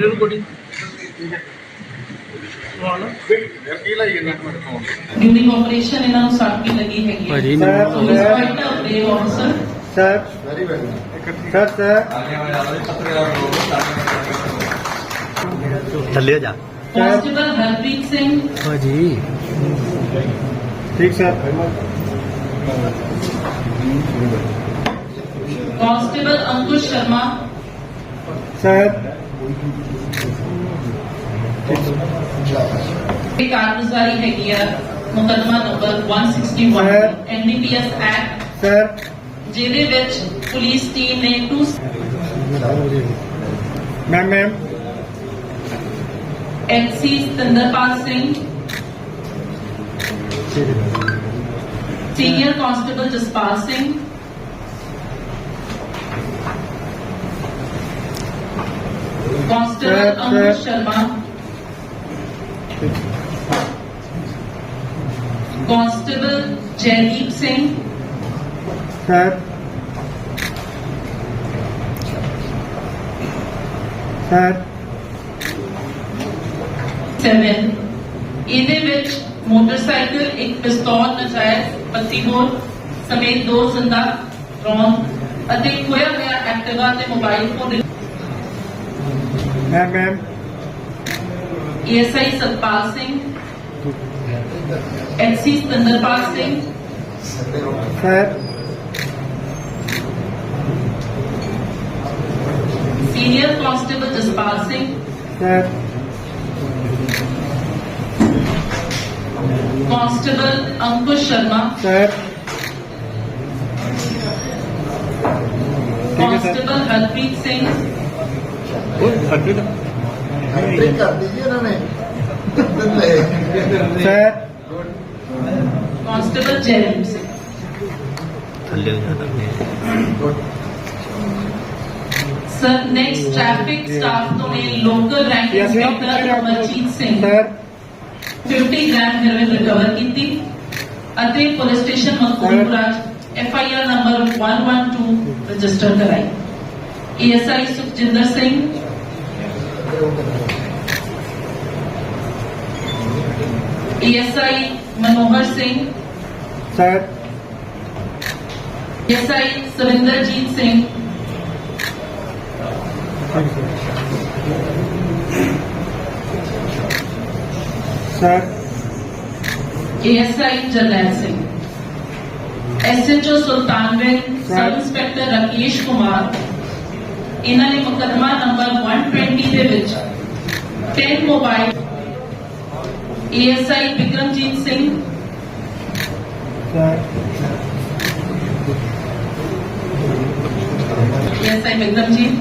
Recording ਵਾਲਾ during operation ਇਹਨਾਂ ਨੂੰ ਸੱਟ ਵੀ ਲੱਗੀ ਹੈਗੀ ਭਾਜੀ brave officer sir sir sir ਥੱਲੇ ਜਾ। ਕਾਂਸਟੇਬਲ ਹਰਪ੍ਰੀਤ ਸਿੰਘ। ਭਾਜੀ। ਠੀਕ sir constable Ankush Sharma. Sir ਇਹ ਕਾਰਗੁਜ਼ਾਰੀ ਹੈਗੀ ਆ ਮੁਕੱਦਮਾ number 161 Sir. NDPS act sir ਜਿਹਦੇ ਵਿੱਚ ਪੁਲਿਸ ਟੀਮ ਨੇ to ma'am ma'am ਐਕਸੀ Satinderpal Singh senior constable Jaspal Singh constable sir. Sharma constable Jaideep Singh sir sir 7 ਇਹਦੇ ਵਿੱਚ ਮੋਟਰਸਾਈਕਲ ਇੱਕ ਪਿਸਤੌਲ ਨਜਾਇਜ਼ ਪੱਤੀ ਬੋਰ ਸਮੇਤ ਦੋ ਜ਼ਿੰਦਾ ਰੌਂਦ ਅਤੇ ਖੋਇਆ ਹੋਇਆ ਐਕਟਿਵਾ ਤੇ ਮੋਬਾਈਲ ਫੋਨ ਮੈਂ ma'am ASI Satpal Singh. SC Satinderpal Singh. Sir senior constable Jaspal Singh. Sir constable Ankush Sharma. Sir constable Harpreet Singh. कर दीजिए इन्होंने। सर। कांस्टेबल जयराम सिंह थल्ले हो जाता है। सर नेक्स्ट ट्रैफ़िक स्टाफ तो में local rank inspector Amarjeet Singh sir 50 gram heroin recover की थी। अतः police station Makbulpura FIR number 112 register कराई। ASI Sukhjinder Singh ASI Manohar Singh sir ASI Surinderjit Singh sir ASI Jarnail Singh SHO Sultanwind sub inspector Rakesh Kumar ਇਹਨਾਂ ਨੇ ਮੁਕੱਦਮਾ number 120 ਦੇ ਵਿੱਚ 10 mobile ASI Vikramjit Singh sir ASI Vikramjit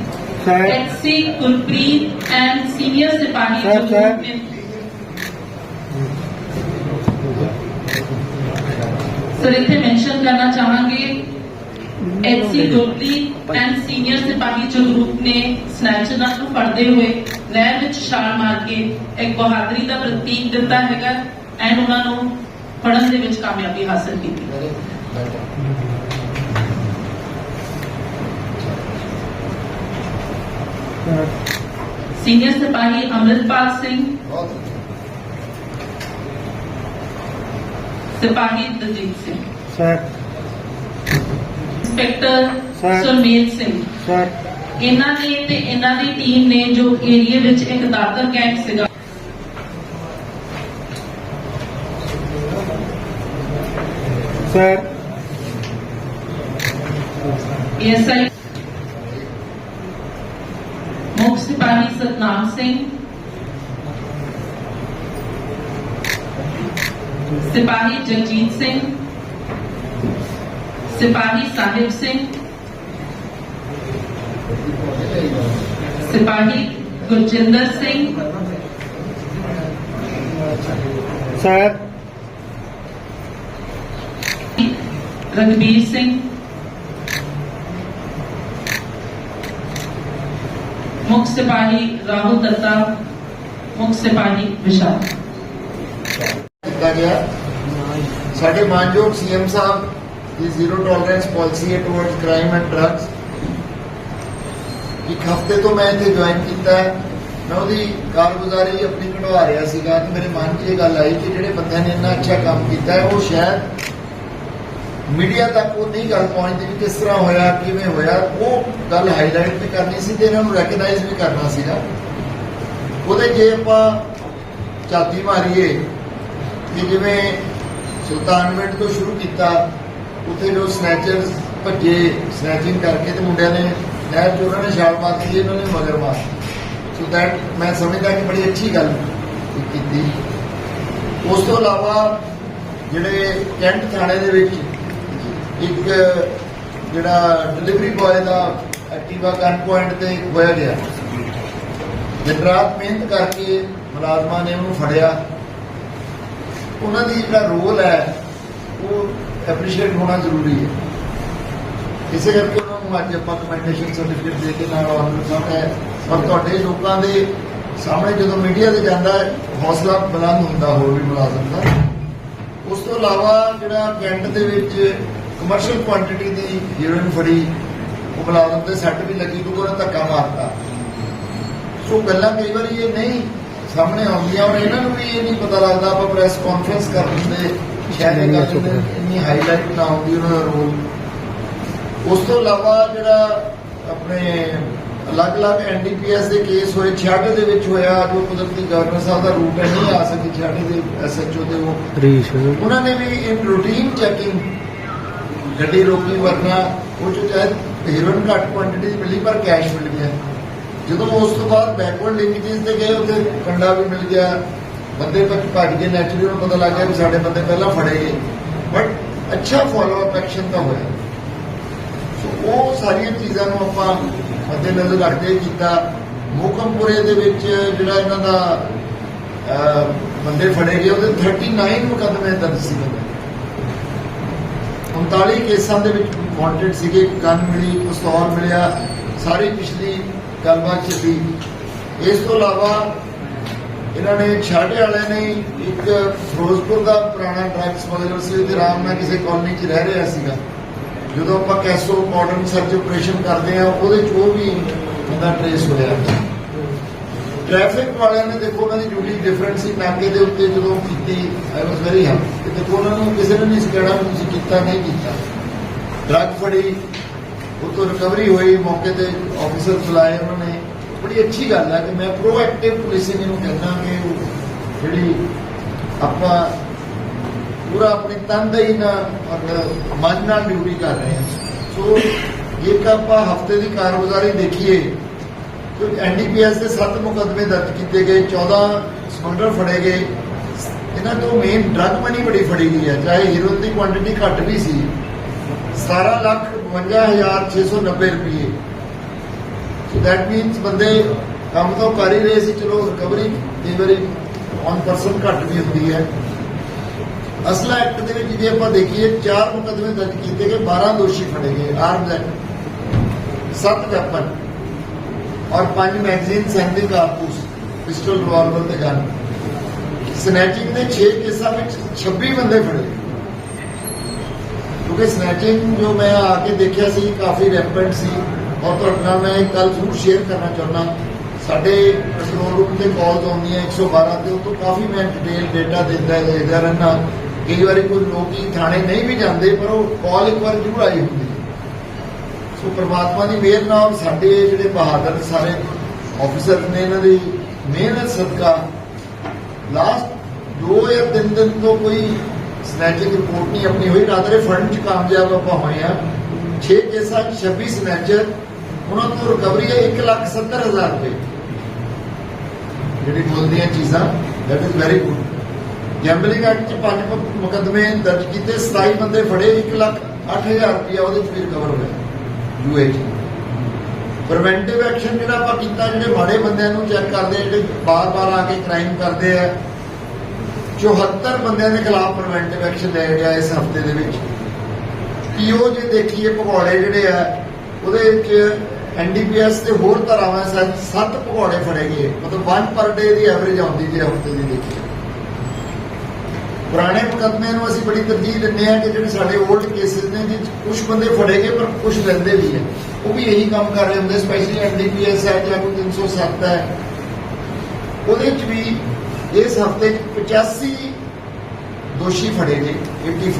sir ਐਕਸੀ Gurpreet and senior ਸਿਪਾਹੀ Sir, ਜੋ sir. ਨੇ ਚਾਹਾਂਗੇ ਐਚਸੀ Gurpreet and senior ਸਿਪਾਹੀ ਜੋ ਗਰੁੱਪ ਨੇ ਸਨੈਚਰਾਂ ਨੂੰ ਫੜਦੇ ਹੋਏ ਨਹਿਰ ਵਿੱਚ ਛਾਲ ਮਾਰ ਕੇ ਇੱਕ ਬਹਾਦਰੀ ਦਾ ਪ੍ਰਤੀਕ ਦਿੱਤਾ ਹੈਗਾ ਐਂਡ ਉਹਨਾਂ ਨੂੰ ਫੜਨ ਦੇ ਵਿੱਚ ਕਾਮਯਾਬੀ ਹਾਸਲ ਕੀਤੀ। ਸੀਨੀਅਰ ਸਿਪਾਹੀ ਅੰਮ੍ਰਿਤਪਾਲ ਸਿੰਘ ਸਿਪਾਹੀ Daljit Singh. Sir inspector Sir. Surmel Singh sir ਇਹਨਾਂ ਨੇ ਤੇ ਇਹਨਾਂ ਦੀ ਟੀਮ ਨੇ ਜੋ ਏਰੀਆ ਵਿੱਚ ਇੱਕ ਦਾਤਰ ਗੈਂਗ ਸੀਗਾ। ਸਰ ਏਐਸਆਈ ਮੁੱਖ ਸਿਪਾਹੀ ਸਤਨਾਮ ਸਿੰਘ ਸਿਪਾਹੀ ਜਗਜੀਤ ਸਿੰਘ ਸਿਪਾਹੀ ਸਾਹਿਬ ਸਿੰਘ ਸਿਪਾਹੀ ਗੁਰਜਿੰਦਰ ਸਿੰਘ ਸਰ ਰਗਵੀਰ ਸਿੰਘ ਮੁੱਖ ਸਿਪਾਹੀ ਰਾਹੁਲ ਦੱਤਾ ਮੁੱਖ ਸਿਪਾਹੀ ਵਿਸ਼ਾਲ ਕੀਤਾ ਗਿਆ। ਸਾਡੇ ਮਾਨਯੋਗ ਸੀਐਮ ਸਾਹਿਬ ਦੀ ਜ਼ੀਰੋ ਟੋਲਰੈਂਸ ਪਾਲਿਸੀ ਹੈ ਟੁਵਰਡਸ ਕ੍ਰਾਈਮ ਐਂਡ ਡਰੱਗਸ ਇੱਕ ਹਫ਼ਤੇ ਤੋਂ ਮੈਂ ਇੱਥੇ ਜੁਆਇਨ ਕੀਤਾ ਹੈ। ਮੈਂ ਉਹਦੀ ਕਾਰਗੁਜ਼ਾਰੀ ਆਪਣੀ ਕਢਵਾ ਰਿਹਾ ਸੀਗਾ ਤੇ ਮੇਰੇ ਮਨ 'ਚ ਇਹ ਗੱਲ ਆਈ ਕਿ ਜਿਹੜੇ ਬੰਦਿਆਂ ਨੇ ਇੰਨਾ ਅੱਛਾ ਕੰਮ ਕੀਤਾ ਹੈ, ਉਹ ਸ਼ਾਇਦ ਮੀਡੀਆ ਤੱਕ ਉਹ ਨਹੀਂ ਗੱਲ ਪਹੁੰਚਦੀ ਵੀ ਕਿਸ ਤਰ੍ਹਾਂ ਹੋਇਆ, ਕਿਵੇਂ ਹੋਇਆ। ਉਹ ਗੱਲ ਹਾਈਲਾਈਟ ਵੀ ਕਰਨੀ ਸੀ ਤੇ ਇਹਨਾਂ ਨੂੰ ਰੈਕਗਨਾਈਜ਼ ਵੀ ਕਰਨਾ ਸੀਗਾ। ਉਹਦੇ ਜੇ ਆਪਾਂ ਝਾਤੀ ਮਾਰੀਏ, ਕਿ ਜਿਵੇਂ ਸੁਲਤਾਨਵਿੰਡ ਤੋਂ ਸ਼ੁਰੂ ਕੀਤਾ ਉੱਥੇ ਜੋ ਸਨੈਚਰਸ ਭੱਜੇ ਸਨੈਚਿੰਗ ਕਰਕੇ ਤੇ ਮੁੰਡਿਆਂ ਨੇ ਨਹਿਰ 'ਚ ਉਹਨਾਂ ਨੇ ਛਾਲ ਮਾਰਤੀ ਇਹਨਾਂ ਨੇ ਮਗਰ ਮਾਰ ਸੋ ਦੈਟ ਮੈਂ ਸਮਝਦਾ ਕਿ ਬੜੀ ਅੱਛੀ ਗੱਲ ਕੀਤੀ। ਉਸ ਤੋਂ ਇਲਾਵਾ ਜਿਹੜੇ ਕੈਂਟ ਥਾਣੇ ਦੇ ਵਿੱਚ ਇੱਕ, ਜਿਹੜਾ ਡਿਲੀਵਰੀ ਬॉय ਦਾ ਐਕਟਿਵਾ ਗਨ ਪੁਆਇੰਟ ਤੇ ਹੋਇਆ ਗਿਆ। ਦਿਨ ਰਾਤ ਮਿਹਨਤ ਕਰਕੇ ਮੁਲਾਜ਼ਮਾਂ ਨੇ ਉਹਨੂੰ ਫੜਿਆ। ਉਹਨਾਂ ਦੀ ਜਿਹੜਾ ਰੋਲ ਹੈ, ਉਹ ਐਪਰੀਸ਼ੀਏਟ ਹੋਣਾ ਜ਼ਰੂਰੀ ਹੈ। ਇਸੇ ਕਰਕੇ ਉਹਨਾਂ ਨੂੰ ਅੱਜ ਆਪਾਂ ਕਮੈਂਡੇਸ਼ਨ ਸਰਟੀਫਿਕੇਟ ਦੇ ਕੇ ਨਾਲ ਆਨਰ ਸਾਹਿਬ ਪਰ ਤੁਹਾਡੇ ਲੋਕਾਂ ਦੇ ਸਾਹਮਣੇ ਜਦੋਂ ਮੀਡੀਆ ਤੇ ਜਾਂਦਾ ਹੌਸਲਾ ਬੁਲੰਦ ਹੁੰਦਾ ਹੋਰ ਵੀ ਮੁਲਾਜ਼ਮ ਦਾ। ਉਸ ਤੋਂ ਇਲਾਵਾ ਜਿਹੜਾ ਕੈਂਟ ਦੇ ਵਿੱਚ ਕਮਰਸ਼ੀਅਲ ਕੁਆਂਟੀਟੀ ਦੀ ਹੀਰੋਇਨ ਫੜੀ, ਉਹ ਮੁਲਾਜ਼ਮ ਦੇ ਸੱਟ ਵੀ ਲੱਗੀ ਕਿਉਂਕਿ ਉਹਨੇ ਧੱਕਾ ਮਾਰਤਾ। ਸੋ ਗੱਲਾਂ ਕਈ ਵਾਰੀ ਇਹ ਨਹੀਂ ਸਾਹਮਣੇ ਆਉਂਦੀਆਂ ਔਰ ਇਹਨਾਂ ਨੂੰ ਵੀ ਇਹ ਨਹੀਂ ਪਤਾ ਲੱਗਦਾ ਆਪਾਂ ਪ੍ਰੈਸ ਕਾਨਫਰੰਸ ਕਰ ਦਿੰਦੇ ਸ਼ਾਇਦ ਇਹ ਗੱਲ ਇੰਨੀ- ਇੰਨੀ ਹਾਈਲਾਈਟ ਨਾ ਹੁੰਦੀ ਉਹਨਾਂ ਦਾ ਰੋਲ ਉਸ ਤੋਂ ਇਲਾਵਾ ਜਿਹੜਾ ਆਪਣੇ ਅਲੱਗ-ਅਲੱਗ ਐਨਡੀਪੀਐਸ ਦੇ ਕੇਸ ਹੋਏ 66 ਦੇ ਵਿੱਚ ਹੋਇਆ ਜੋ ਕੁਦਰਤੀ ਗਵਰਨਰ ਸਾਹਿਬ ਦਾ ਰੂਟ ਹੈ ਨਹੀਂ ਆ ਸਕੀ 66 ਦੇ ਐਸਐਚਓ ਦੇ ਉਹ। ਰੀਸ਼ ਉਹਨਾਂ ਨੇ ਵੀ ਇਨ ਰੂਟੀਨ ਚੈਕਿੰਗ ਗੱਡੀ ਰੋਕੀ ਵਰਨਾ ਉਹ ਚ ਚਾਹੇ ਹੀਰੋਇਨ ਘੱਟ ਕੁਆਂਟੀਟੀ ਦੀ ਮਿਲੀ ਪਰ ਕੈਸ਼ ਮਿਲ ਗਿਆ। ਜਦੋਂ ਉਸ ਤੋਂ ਬਾਅਦ ਬੈਕਵਰਡ ਲਿੰਕੇਜ ਤੇ ਗਏ ਉੱਥੇ ਕੰਡਾ ਵੀ ਮਿਲ ਗਿਆ। ਬੰਦੇ ਭੱਜ ਭੱਜ ਕੇ ਨੈਚੁਰਲੀ ਨੂੰ ਪਤਾ ਲੱਗ ਗਿਆ ਵੀ ਸਾਡੇ ਬੰਦੇ ਪਹਿਲਾਂ ਫੜੇ ਗਏ। ਬਟ ਅੱਛਾ ਫਾਲੋ ਅਪ ਐਕਸ਼ਨ ਤਾਂ ਹੋਇਆ। ਸੋ ਉਹ ਸਾਰੀਆਂ ਚੀਜ਼ਾਂ ਨੂੰ ਆਪਾਂ ਮੱਦੇ ਨਜ਼ਰ ਰੱਖਦੇ ਕੀਤਾ। ਮੋਕਮਪੁਰੇ ਦੇ ਵਿੱਚ ਜਿਹੜਾ ਇਹਨਾਂ ਦਾ ਬੰਦੇ ਫੜੇ ਗਏ, ਉਹਦੇ 39 ਮੁਕੱਦਮੇ ਦਰਜ ਸੀ 39 ਕੇਸਾਂ ਦੇ ਵਿੱਚ ਵਾਂਟਡ ਸੀਗੇ ਗਨ ਮਿਲੀ ਪਿਸਤੌਲ ਮਿਲਿਆ। ਸਾਰੀ ਪਿਛਲੀ ਗੱਲਬਾਤ ਚੱਲੀ। ਇਸ ਤੋਂ ਇਲਾਵਾ ਇਹਨਾਂ ਨੇ ਛਾੜੇ ਵਾਲਿਆਂ ਨੇ ਇੱਕ ਫਿਰੋਜ਼ਪੁਰ ਦਾ ਪੁਰਾਣਾ ਡਰੱਗ ਸਮਗਲਰ ਸੀ ਤੇ ਆਰਾਮ ਨਾਲ ਕਿਸੇ ਕਾਲਨੀ 'ਚ ਰਹਿ ਰਿਹਾ ਸੀਗਾ। ਜਦੋਂ ਆਪਾਂ ਕੈਸੋ ਮਾਡਰਨ ਸਰਚ ਆਪਰੇਸ਼ਨ ਕਰਦੇ ਆ ਉਹਦੇ 'ਚ ਉਹ ਵੀ ਬੰਦਾ ਟ੍ਰੇਸ ਹੋਇਆ ਟ੍ਰੈਫਿਕ ਵਾਲਿਆਂ ਨੇ ਦੇਖੋ, ਉਹਨਾਂ ਦੀ ਡਿਊਟੀ ਡਿਫਰੈਂਟ ਸੀ। ਨਾਕੇ ਦੇ ਉੱਤੇ ਜਦੋਂ ਕੀਤੀ ਆਈ ਵਾਸ ਵੈਰੀ ਹੈਪੀ ਕਿ ਦੇਖੋ, ਉਹਨਾਂ ਨੂੰ ਕਿਸੇ ਨੇ ਨਹੀਂ ਸਿਖਾਇਆ ਤੁਸੀਂ ਕੀਤਾ, ਨਹੀਂ ਕੀਤਾ। ਡਰੱਗ ਫੜੀ ਉਤੋਂ ਰਿਕਵਰੀ ਹੋਈ, ਮੌਕੇ ਤੇ ਆਫੀਸਰ ਚਲਾਏ ਉਹਨਾਂ ਨੇ। ਬੜੀ ਅੱਛੀ ਗੱਲ ਹੈ ਕਿ ਮੈਂ ਪ੍ਰੋਐਕਟਿਵ ਪੁਲਿਸਿੰਗ ਨੂੰ ਕਹਿੰਦਾ ਕਿ ਜਿਹੜੀ ਆਪਾਂ ਪੂਰਾ ਆਪਣੀ ਤਨਦੇਹੀ ਨਾਲ ਔਰ ਮਨ ਨਾਲ ਡਿਊਟੀ ਕਰ ਰਹੇ ਹਾਂ। ਸੋ ਇੱਕ ਆਪਾਂ ਹਫ਼ਤੇ ਦੀ ਕਾਰਗੁਜ਼ਾਰੀ ਦੇਖੀਏ ਕਿ ਐਨਡੀਪੀਐਸ ਦੇ 7 ਮੁਕੱਦਮੇ ਦਰਜ ਕੀਤੇ ਗਏ 14 ਸਮਗਲਰ ਫੜੇ ਗਏ। ਇਹਨਾਂ ਤੋਂ ਮੇਨ ਡਰੱਗ ਮਨੀ ਬੜੀ ਫੜੀ ਗਈ ਹੈ, ਚਾਹੇ ਹੀਰੋਇਨ ਦੀ ਕੁਆਂਟੀਟੀ ਘੱਟ ਵੀ ਸੀ। 17 ਲੱਖ 52690 ਰੁਪਏ ਸੋ ਦੈਟ ਮੀਨਸ ਬੰਦੇ ਕੰਮ ਤਾਂ ਕਰ ਹੀ ਰਹੇ ਸੀ, ਚਲੋ ਰਿਕਵਰੀ ਕਈ ਵਾਰੀ ਔਨ ਪਰਸਨ ਘੱਟ ਵੀ ਹੁੰਦੀ ਹੈ। ਅਸਲਾ ਐਕਟ ਦੇ ਵਿੱਚ ਜੇ ਆਪਾਂ ਦੇਖੀਏ, ਚਾਰ ਮੁਕੱਦਮੇ ਦਰਜ ਕੀਤੇ ਗਏ 12 ਦੋਸ਼ੀ ਫੜੇ ਗਏ ਆਰਮਜ਼ ਐਕਟ ਸੱਤ ਵੈਪਨ ਔਰ ਪੰਜ ਮੈਗਜ਼ੀਨ ਸੈਂਦੇ ਕਾਰਤੂਸ ਪਿਸਟਲ ਰਿਵਾਲਵਰ ਤੇ ਗਨ ਸਨੈਚਿੰਗ ਦੇ 6 ਕੇਸਾਂ ਵਿੱਚ 26 ਬੰਦੇ ਫੜੇ ਕਿਉਂਕਿ ਸਨੈਚਿੰਗ ਜੋ ਮੈਂ ਆ ਕੇ ਦੇਖਿਆ ਸੀ, ਕਾਫੀ ਰੈਪਿਡ ਸੀ। ਔਰ ਤੁਹਾਡੇ ਨਾਲ ਮੈਂ ਇੱਕ ਗੱਲ ਜ਼ਰੂਰ ਸ਼ੇਅਰ ਕਰਨਾ ਚਾਹੁੰਦਾ। ਸਾਡੇ ਕੰਟਰੋਲ ਰੂਮ ਤੇ ਕਾਲਸ ਆਉਂਦੀਆਂ 112 ਤੇ ਉਹ ਤੋਂ ਕਾਫੀ ਮੈਂ ਡਿਟੇਲ ਡੇਟਾ ਦਿੰਦਾ, ਦੇਖਦਾ ਰਹਿਣਾ ਕਈ ਵਾਰੀ ਕੋਈ ਲੋਕੀ ਥਾਣੇ ਨਹੀਂ ਵੀ ਜਾਂਦੇ, ਪਰ ਉਹ ਕਾਲ ਇੱਕ ਵਾਰ ਜ਼ਰੂਰ ਆਈ ਹੁੰਦੀ ਸੋ ਪ੍ਰਮਾਤਮਾ ਦੀ ਮਿਹਰ ਨਾਲ ਸਾਡੇ ਜਿਹੜੇ ਬਹਾਦਰ ਸਾਰੇ ਆਫੀਸਰ ਨੇ ਇਹਨਾਂ ਦੀ ਮਿਹਨਤ ਸਦਕਾ ਲਾਸਟ ਦੋ ਜਾਂ ਤਿੰਨ ਦਿਨ ਤੋਂ ਕੋਈ ਸਨੈਚਿੰਗ ਰਿਪੋਰਟ ਨਹੀਂ, ਆਪਣੀ ਹੋਈ। ਰਾਤਰੇ ਫੰਡ ਚ ਕਾਮਯਾਬ ਆਪਾਂ ਹੋਏ ਆ 6 ਕੇਸਾਂ 'ਚ 26 ਸਨੈਚਰ ਉਹਨਾਂ ਤੋਂ ਰਿਕਵਰੀ ਹੈ 170000 ਰੁਪਏ। ਜਿਹੜੀ ਬੋਲਦੀਆਂ ਚੀਜ਼ਾਂ that is very good gambling act 'ਚ ਪੰਜ ਮ- ਦਰਜ ਕੀਤੇ 27 ਬੰਦੇ ਫੜੇ 1 ਲੱਖ 8000 ਰੁਪਏ ਉਹਦੇ 'ਚ ਵੀ ਰਿਕਵਰ ਹੋਇਆ ਯੂਏ 'ਚ ਪ੍ਰੀਵੈਂਟਿਵ ਐਕਸ਼ਨ ਜਿਹੜਾ ਆਪਾਂ ਕੀਤਾ, ਜਿਹੜੇ ਮਾੜੇ ਬੰਦਿਆਂ ਨੂੰ ਚੈੱਕ ਕਰਦੇ ਜਿਹੜੇ ਬਾਰ-ਬਾਰ ਆ ਕੇ ਕ੍ਰਾਈਮ ਕਰਦੇ ਆ 74 ਬੰਦਿਆਂ ਦੇ ਖਿਲਾਫ ਪ੍ਰੀਵੈਂਟਿਵ ਐਕਸ਼ਨ ਲਿਆ ਗਿਆ ਇਸ ਹਫ਼ਤੇ ਦੇ ਵਿੱਚ। ਪੀਓ ਜੇ ਦੇਖੀਏ ਭਗੌੜੇ ਜਿਹੜੇ ਆ, ਉਹਦੇ ਵਿੱਚ ਐਨਡੀਪੀਐਸ ਤੇ ਹੋਰ ਧਾਰਾਵਾਂ ਸਨ ਸੱਤ ਭਗੌੜੇ ਫੜੇ ਗਏ ਮਤਲਬ 1 ਪਰ ਡੇ ਦੀ ਐਵਰੇਜ ਆਉਂਦੀ ਜੇ ਹਫ਼ਤੇ ਦੀ ਦੇਖੀਏ। ਪੁਰਾਣੇ ਮੁਕੱਦਮਿਆਂ ਨੂੰ ਅਸੀਂ ਬੜੀ ਤਰਜੀਹ ਦਿੰਦੇ ਆ ਕਿ ਜਿਹੜੇ ਸਾਡੇ 올ਡ ਕੇਸਿਸ ਨੇ, ਜਿਹ ਕੁਝ ਬੰਦੇ ਫੜੇ ਗਏ ਪਰ ਕੁਝ ਰਹਿੰਦੇ ਵੀ ਹੈ ਉਹ ਵੀ ਇਹੀ ਕੰਮ ਕਰ ਰਹੇ ਹੁੰਦੇ ਸਪੈਸ਼ਲੀ ਐਨਡੀਪੀਐਸ ਹੈ, ਜਾਂ ਕੋਈ 307 ਹੈ। ਉਹਦੇ ਚ ਵੀ ਇਸ ਹਫ਼ਤੇ 85 ਦੋਸ਼ੀ ਫੜੇ ਗਏ 85